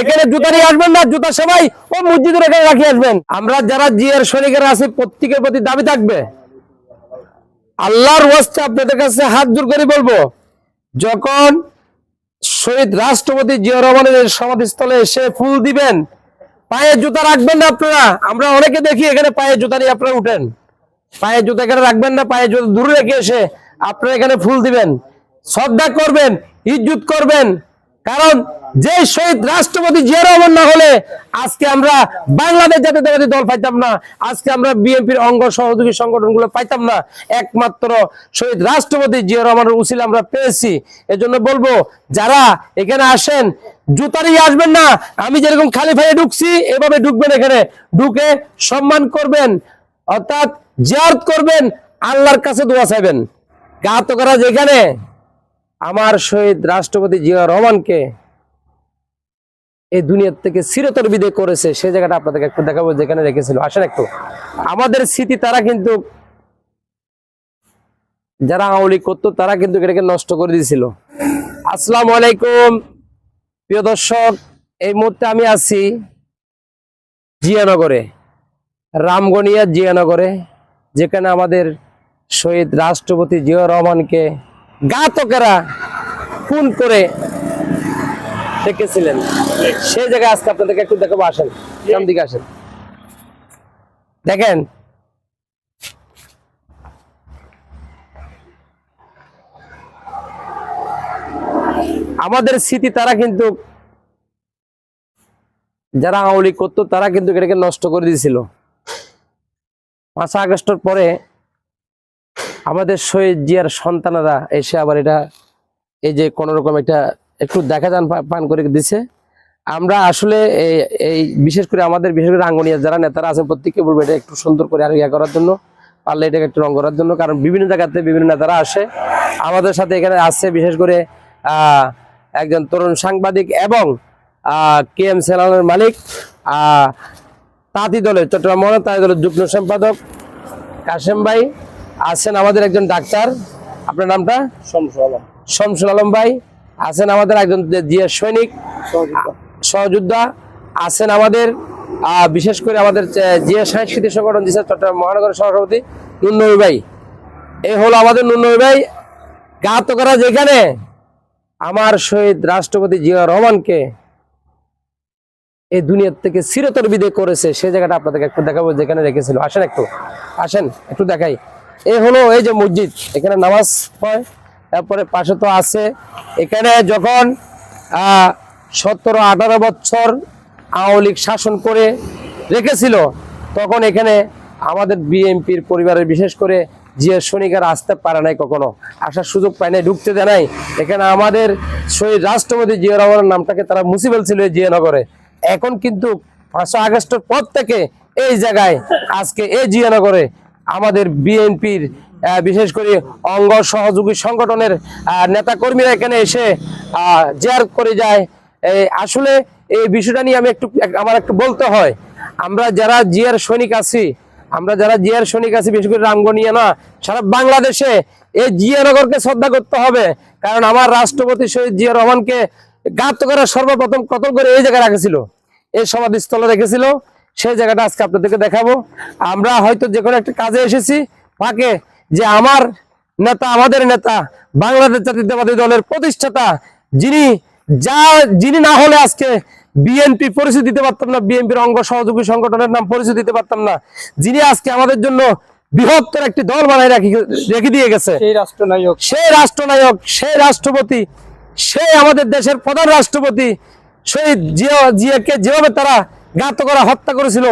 এখানে জুতা নিয়ে আসবেন না জুতা সবাই ও মসজিদের এখানে রাখি আসবেন। আমরা যারা জিয়ার সৈনিকেরা আছি প্রত্যেকের প্রতি দাবি থাকবে। আল্লাহর ওয়াস্তে আপনাদের কাছে হাত জোর করে বলব যখন শহীদ রাষ্ট্রপতি জিয়া রহমানের সমাধিস্থলে এসে ফুল দিবেন পায়ে জুতা রাখবেন না আপনারা। আমরা অনেকে দেখি এখানে পায়ে জুতা নিয়ে আপনারা উঠেন। পায়ে জুতা এখানে রাখবেন না পায়ে জুতা দূরে রেখে এসে আপনারা এখানে ফুল দিবেন। শ্রদ্ধা করবেন ইজ্জুত করবেন কারণ যে শহীদ রাষ্ট্রপতি জিয়া রহমান না হলে আজকে আমরা বাংলাদেশ জাতীয়তাবাদী দল পাইতাম না। আজকে আমরা বিএনপির অঙ্গ সহযোগী সংগঠনগুলো পাইতাম না। একমাত্র শহীদ রাষ্ট্রপতি জিয়া রহমানের উচিল আমরা পেয়েছি। এজন্য বলব, যারা এখানে আসেন জুতারি আসবেন না। আমি যেরকম খালি ফাইয়ে ঢুকছি, এভাবে ঢুকবেন এখানে। ঢুকে সম্মান করবেন, অর্থাৎ জিয়ারত করবেন, আল্লাহর কাছে দোয়া চাইবেন। গাত করা যেখানে আমার শহীদ রাষ্ট্রপতি জিয়া রহমানকে এই দুনিয়ার থেকে চিরতর বিদে করেছে। সেই জায়গাটা আপনাদেরকে একটু দেখাবো, যেখানে রেখেছিল। আসেন একটু। আমাদের স্মৃতি, তারা কিন্তু যারা আওয়ামী করতো, তারা কিন্তু এটাকে নষ্ট করে দিয়েছিল। আসসালামু আলাইকুম। প্রিয় দর্শক, এই মুহূর্তে আমি আছি জিয়ানগরে, রামগনিয়া জিয়ানগরে, যেখানে আমাদের শহীদ রাষ্ট্রপতি জিয়া রহমানকে ঘাতকেরা খুন করে ডেকেছিলেন। সেই জায়গায় আজকে আপনাদেরকে একটু দেখাবো, আসেন দিকে আসেন। দেখেন। আমাদের স্মৃতি, তারা কিন্তু যারা আওয়ামী লীগ করতো, তারা কিন্তু এটাকে নষ্ট করে দিয়েছিল। পাঁচ আগস্টের পরে আমাদের শহীদ জিয়ার সন্তানেরা এসে আবার এটা এই যে কোন রকম একটা একটু দেখা যান পান করে দিছে। আমরা আসলে এই- বিশেষ করে আমাদের, বিশেষ করে আঙ্গনিয়া যারা নেতারা আছেন, প্রত্যেককে বলব এটা একটু সুন্দর করে আর ইয়া করার জন্য, পারলে এটাকে একটু রং করার জন্য, কারণ বিভিন্ন জায়গাতে বিভিন্ন নেতারা আসে। আমাদের সাথে এখানে আসছে বিশেষ করে একজন তরুণ সাংবাদিক এবং কে এম সেলানের মালিক তাঁতি দলের চট্টগ্রাম মহানগর তাঁতি দলের যুগ্ম সম্পাদক কাশেম ভাই। আছেন আমাদের একজন ডাক্তার। আপনার নামটা? শমসুল আলম। ভাই আছেন আমাদের একজন জিয়া সৈনিক। সহযোদ্ধা। আছেন আমাদের বিশেষ করে আমাদের জিয়া সাংস্কৃতিক সংগঠন জিসা চট্টগ্রাম মহানগরের সভাপতি নুন্নবী ভাই। এই হলো আমাদের নুন্নবী ভাই। গাত করা যেখানে আমার শহীদ রাষ্ট্রপতি জিয়া রহমানকে এই দুনিয়ার থেকে চিরতর বিদে করেছে। সেই জায়গাটা আপনাদেরকে একটু দেখাবো যেখানে রেখেছিল। আসেন একটু। আসেন একটু দেখাই। এই হলো এই যে মসজিদ, এখানে নামাজ হয় তারপরে পাশে তো আছে। এখানে যখন সতেরো, আঠারো বছর আওয়ামী শাসন করে রেখেছিল, তখন এখানে আমাদের বিএনপির পরিবারের, বিশেষ করে জিয়া সৈনিকেরা আসতে পারে নাই কখনো। আসার সুযোগ পায় নাই, ঢুকতে দেয় নাই। এখানে আমাদের শহীদ রাষ্ট্রপতি জিয়া রহমানের নামটাকে তারা মুছে ফেলছিল জিয়ানগরে এখন কিন্তু পাঁচশো আগস্টের পর থেকে এই জায়গায় আজকে এই জিয়ানগরে আমাদের বিএনপির বিশেষ করে অঙ্গ সহযোগী সংগঠনের নেতা কর্মীরা এখানে এসে জেয়ার করে যায়। আসলে এই বিষয়টা নিয়ে আমি একটু আমার একটু বলতে হয়। আমরা যারা জিয়ার সৈনিক আছি, আমরা যারা জিয়ার সৈনিক আছি, বিশেষ করে রামগনিয়া না, সারা বাংলাদেশে এই জিয়ানগরকে শ্রদ্ধা করতে হবে। কারণ আমার রাষ্ট্রপতি শহীদ জিয়া রহমানকে ঘাত করে সর্বপ্রথম কতল করে এই জায়গায় রাখেছিল? এই সমাধিস্থলে রেখেছিল। সেই জায়গাটা আজকে আপনাদেরকে দেখাবো। আমরা হয়তো যে কোনো একটা কাজে এসেছি ফাঁকে যে আমার নেতা আমাদের নেতা বাংলাদেশ জাতীয়তাবাদী দলের প্রতিষ্ঠাতা যিনি যা যিনি না হলে আজকে বিএনপি পরিচয় দিতে পারতাম না বিএনপির অঙ্গ সহযোগী সংগঠনের নাম পরিচয় দিতে পারতাম না যিনি আজকে আমাদের জন্য বৃহত্তর একটি দল বানায় রাখি রেখে দিয়ে গেছে। সেই রাষ্ট্রনায়ক। সেই রাষ্ট্রনায়ক সেই রাষ্ট্রপতি সেই আমাদের দেশের প্রধান রাষ্ট্রপতি শহীদ জিয়া জিয়াকে যেভাবে তারা ঘাত করা হত্যা করেছিল।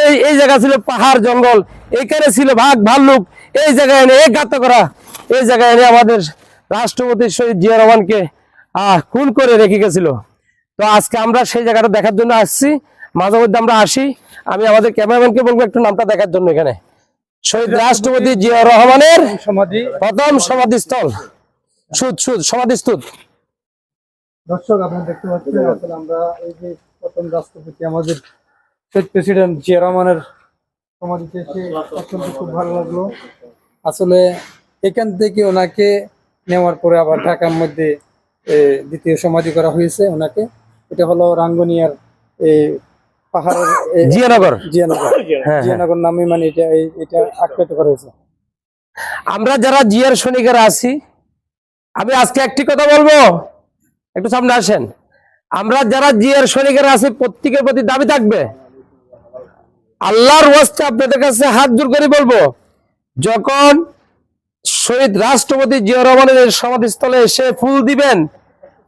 এই এই জায়গা ছিল পাহাড় জঙ্গল। এখানে ছিল ভাগ ভাল্লুক এই জায়গায় এনে এই ঘাত করা এই জায়গায় এনে আমাদের রাষ্ট্রপতি শহীদ জিয়া রহমানকে আহ খুন করে রেখে গেছিল। তো আজকে আমরা সেই জায়গাটা দেখার জন্য আসছি। মাঝে মধ্যে আমরা আসি। আমি আমাদের ক্যামেরাম্যানকে বলব একটু নামটা দেখার জন্য এখানে। শহীদ রাষ্ট্রপতি জিয়া রহমানের সমাধি। প্রথম সমাধিস্থল। সুদ সুদ সমাধিস্থুত। দর্শক আপনারা দেখতে পাচ্ছেন আসলে আমরা এই যে প্রথম রাষ্ট্রপতি আমাদের শহীদ প্রেসিডেন্ট জিয়া রহমানের সমাধিতে এসে অত্যন্ত খুব ভালো লাগল। আসলে এখান থেকে ওনাকে নেওয়ার পরে আবার ঢাকার মধ্যে দ্বিতীয় সমাধি করা হয়েছে ওনাকে। এটা হলো রাঙ্গুনিয়ার এই পাহাড়ের জিয়ানগর? জিয়ানগর। হ্যাঁ হ্যাঁ। জিয়ানগর নামে মানে এটা এই- এটা আখ্যায়িত করা হয়েছে। আমরা যারা জিয়ার সৈনিকেরা আছি আমি আজকে একটি কথা বলব? একটু সামনে আসেন। আমরা যারা জিয়ার সৈনিকেরা আছি, প্রত্যেকের প্রতি দাবি থাকবে। আল্লাহর ওয়াস্তে আপনাদের কাছে হাত জোর করে বলব, যখন শহীদ রাষ্ট্রপতি জিয়া রহমানের সমাধিস্থলে এসে ফুল দিবেন,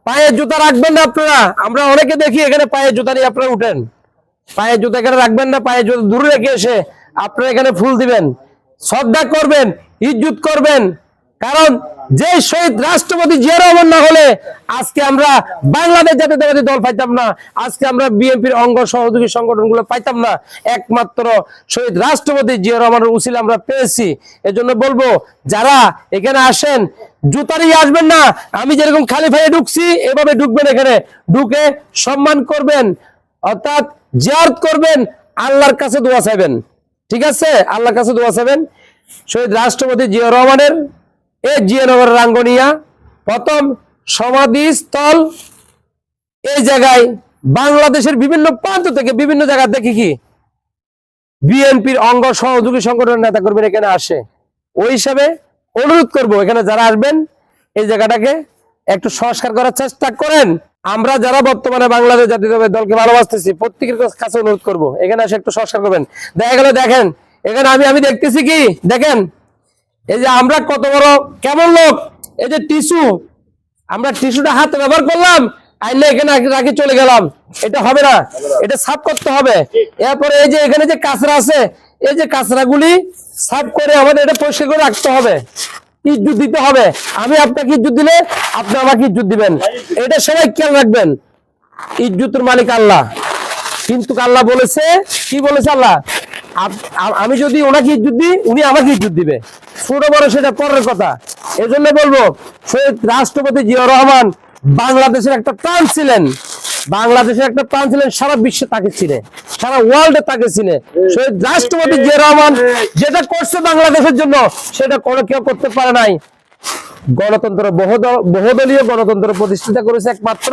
পায়ে জুতা রাখবেন না আপনারা। আমরা অনেকে দেখি এখানে পায়ে জুতা নিয়ে আপনারা উঠেন। পায়ে জুতা এখানে রাখবেন না, পায়ে জুতা দূরে রেখে এসে আপনারা এখানে ফুল দিবেন। শ্রদ্ধা করবেন, ইজ্জুত করবেন। কারণ যে শহীদ রাষ্ট্রপতি জিয়া রহমান না হলে আজকে আমরা বাংলাদেশ জাতীয়তাবাদী দল পাইতাম না। আজকে আমরা বিএনপির অঙ্গ সহযোগী সংগঠনগুলো পাইতাম না। একমাত্র শহীদ রাষ্ট্রপতি জিয়া রহমানের উচিল আমরা পেয়েছি। এজন্য বলব, যারা এখানে আসেন জুতারি আসবেন না। আমি যেরকম খালি ভাইয়ে ঢুকছি, এভাবে ঢুকবেন এখানে। ঢুকে সম্মান করবেন, অর্থাৎ জিয়ারত করবেন, আল্লাহর কাছে দোয়া চাইবেন। ঠিক আছে? আল্লাহর কাছে দোয়া চাইবেন। শহীদ রাষ্ট্রপতি জিয়া রহমানের এই জিয়ানগর রাঙ্গনিয়া। প্রথম সমাধিস্থল এই জায়গায় বাংলাদেশের বিভিন্ন প্রান্ত থেকে বিভিন্ন জায়গা দেখি কি? বিএনপির অঙ্গ সহযোগী সংগঠনের নেতা কর্মীরা এখানে আসে। ওই হিসাবে অনুরোধ করব, এখানে যারা আসবেন, এই জায়গাটাকে একটু সংস্কার করার চেষ্টা করেন। আমরা যারা বর্তমানে বাংলাদেশ জাতীয়তাবাদী দলকে ভালোবাসতেছি, প্রত্যেকের কাছে অনুরোধ করব, এখানে এসে একটু সংস্কার করবেন। দেখা গেল, দেখেন, এখানে আমি আমি দেখতেছি কি? দেখেন এই যে আমরা কত বড়, কেমন লোক? এই যে টিস্যু আমরা টিস্যুটা হাতে ব্যবহার করলাম, আইলে এখানে রাখি- চলে গেলাম। এটা হবে না, এটা সাফ করতে হবে। এরপরে এই যে এখানে যে কাঁচরা আছে, এই যে কাঁচরাগুলি সাফ করে আমাদের এটা পরিষ্কার করে রাখতে হবে। ইজ্জত দিতে হবে। আমি আপনাকে ইজ্জত দিলে আপনি আমাকে ইজ্জত দিবেন। এটা সবাই খেয়াল রাখবেন। ইজ্জতের মালিক আল্লাহ। কিন্তু আল্লাহ বলেছে, কি বলেছে আল্লাহ? আমি যদি ওনাকে ইজ্জত দিই, উনি আমাকে ইজ্জত দিবে। ছোট বড় সেটা পরের কথা। এজন্য বলব, শহীদ রাষ্ট্রপতি জিয়া রহমান বাংলাদেশের একটা প্রাণ ছিলেন। বাংলাদেশের একটা প্রাণ ছিলেন, সারা বিশ্বে তাকে চিনে, সারা ওয়ার্ল্ডে তাকে চিনে। শহীদ রাষ্ট্রপতি জিয়া রহমান যেটা করছে বাংলাদেশের জন্য, সেটা কোনো কেউ করতে পারে নাই। গণতন্ত্র বহুদলীয় গণতন্ত্র প্রতিষ্ঠিত করেছে একমাত্র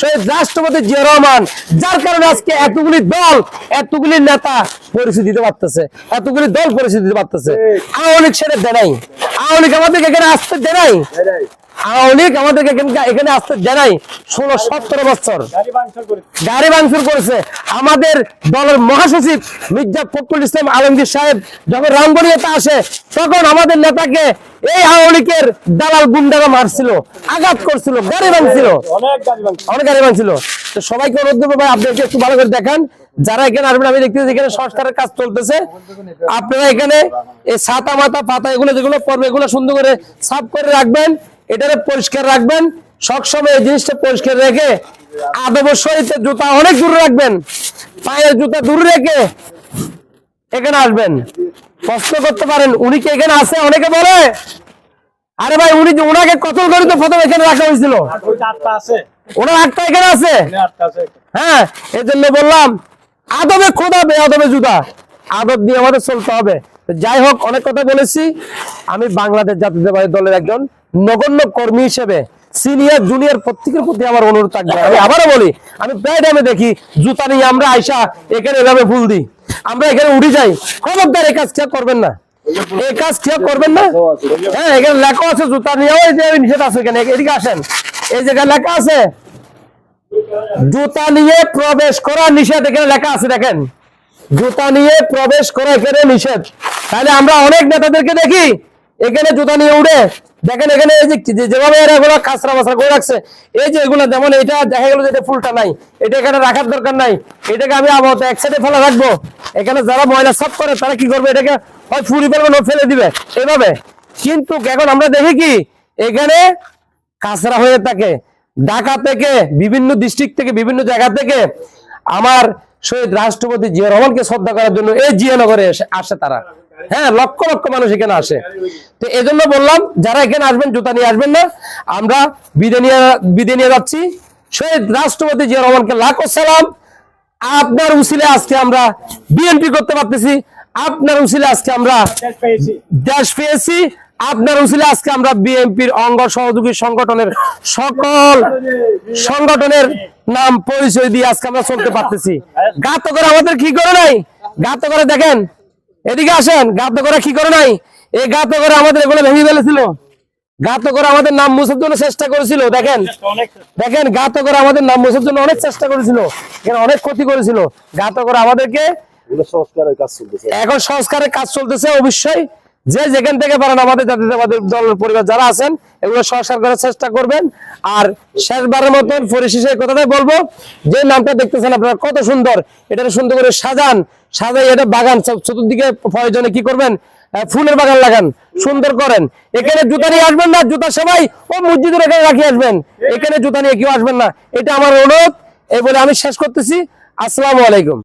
শহীদ রাষ্ট্রপতি জিয়া রহমান। যার কারণে আজকে এতগুলি দল এতগুলি নেতা পরিচয় দিতে পারতেছে এতগুলি দল পরিচয় দিতে পারতেছে। আওয়ামী লীগ সেটা দেয় নাই। আওয়ামী লীগ আমাদেরকে এখানে আসতে দেয় নাই। আওয়ামী আমাদেরকে এখানে আসতে দেয় নাই? ষোলো সতেরো বছর। গাড়ি ভাঙচুর করেছে। আমাদের দলের মহাসচিব মির্জা ফখরুল ইসলাম আলমগীর সাহেব যখন রামগড়িয়াতে আসে তখন আমাদের নেতাকে এই আওয়ামী দালাল গুন্ডারা মারছিল আঘাত করছিল গাড়ি ভাঙছিল। অনেক গাড়ি ভাঙছিল। তো সবাইকে অনুরোধ করব ভাই আপনি একটু ভালো করে দেখান। যারা এখানে আসবেন আমি দেখতেছি এখানে সংস্কারের কাজ চলতেছে। আপনারা এখানে এই ছাতা মাথা পাতা এগুলো যেগুলো পড়বে এগুলো সুন্দর করে সাফ করে রাখবেন। এটারে পরিষ্কার রাখবেন। সবসময় এই জিনিসটা পরিষ্কার রেখে আদব সহিত জুতা অনেক দূরে রাখবেন। পায়ের জুতা দূরে রেখে এখানে আসবেন। প্রশ্ন করতে পারেন, উনি কি এখানে আছে? অনেকে বলে, আরে ভাই, উনি ওনাকে কত করে তো প্রথম এখানে রাখা হয়েছিল? ওনার আটটা এখানে আছে? হ্যাঁ এই জন্য বললাম, আদবে খোদা বে আদবে জুদা আদব দিয়ে আমাদের চলতে হবে। যাই হোক, অনেক কথা বলেছি। আমি বাংলাদেশ জাতীয়তাবাদী দলের একজন নগণ্য কর্মী হিসেবে সিনিয়র জুনিয়র প্রত্যেকের প্রতি আমার অনুরোধ থাকবে। আমি আবারও বলি, আমি প্রায় টাইমে দেখি, জুতা নিয়ে আমরা আইসা এখানে এভাবে ফুল দিই। আমরা এখানে উঠে যাই, খবরদার এই কাজ কেউ করবেন না? এই কাজ করবেন না? হ্যাঁ এখানে লেখা আছে জুতা নিয়ে যে নিষেধ আছে এখানে, এদিকে আসেন। এই জায়গায় লেখা আছে, জুতা নিয়ে প্রবেশ করা নিষেধ, এখানে লেখা আছে, দেখেন। জুতা নিয়ে প্রবেশ করা এখানে নিষেধ। তাহলে আমরা অনেক নেতাদেরকে দেখি, এখানে জুতা নিয়ে উঠে দেখেন এখানে এই যে যেভাবে এগুলো কাঁচরা বাসরা করে রাখছে, এই যে এগুলো যেমন এটা দেখা গেল যে এটা ফুলটা নাই, এটা এখানে রাখার দরকার নাই, এটাকে আমি আবহাওয়া এক সাইডে ফেলে রাখব। এখানে যারা ময়লা সাফ করে, তারা কি করবে? এটাকে হয় ফুরি ফেলবে না ফেলে দিবে। এভাবে। কিন্তু এখন আমরা দেখি কি, এখানে কাঁচরা হয়ে থাকে। ঢাকা থেকে বিভিন্ন ডিস্ট্রিক্ট থেকে বিভিন্ন জায়গা থেকে আমার শহীদ রাষ্ট্রপতি জিয়া রহমানকে শ্রদ্ধা করার জন্য এই জিয়ানগরে এসে আসে তারা। হ্যাঁ লক্ষ লক্ষ মানুষ এখানে আসে। তো এজন্য বললাম যারা এখানে আসবেন জুতা নিয়ে আসবেন না। আমরা বিদে নিয়ে বিদে নিয়ে যাচ্ছি। শহীদ রাষ্ট্রপতি জিয়া রহমানকে লাখো সালাম। আপনার উসিলে আজকে আমরা বিএনপি করতে পারতেছি। আপনার উসিলে আজকে আমরা দেশ পেয়েছি। আপনার উচিলে আজকে আমরা বিএনপির অঙ্গ সহযোগী সংগঠনের সকল সংগঠনের নাম পরিচয় দিয়ে আজকে আমরা চলতে পারতেছি। গাত করে আমাদের কি করে নাই? গাত করে দেখেন এদিকে আসেন গাত করা কি করে নাই? এই গাত করে আমাদের এগুলো ভেঙে ফেলেছিল। গাত করে আমাদের নাম মুছার জন্য চেষ্টা করেছিল দেখেন। দেখেন গাত করে আমাদের নাম মুছার জন্য অনেক চেষ্টা করেছিল এখানে অনেক ক্ষতি করেছিল। গাত করে আমাদেরকে সংস্কারের কাজ চলতেছে। এখন সংস্কারের কাজ চলতেছে অবশ্যই। যে যেখান থেকে পারেন আমাদের জাতীয়তাবাদের দলের পরিবার যারা আছেন, এগুলো সংস্কার করার চেষ্টা করবেন। আর শেষবারের মতন পরিশেষে কথাটাই বলব, যে নামটা দেখতেছেন আপনারা, কত সুন্দর। এটা সুন্দর করে সাজান। সাজাই এটা বাগান চতুর্দিকে প্রয়োজনে কি করবেন? ফুলের বাগান লাগান, সুন্দর করেন। এখানে জুতা নিয়ে আসবেন না, জুতা সবাই ও মসজিদের এখানে রাখি আসবেন। এখানে জুতা নিয়ে কেউ আসবেন না। এটা আমার অনুরোধ, এই বলে আমি শেষ করতেছি। আসসালামু আলাইকুম।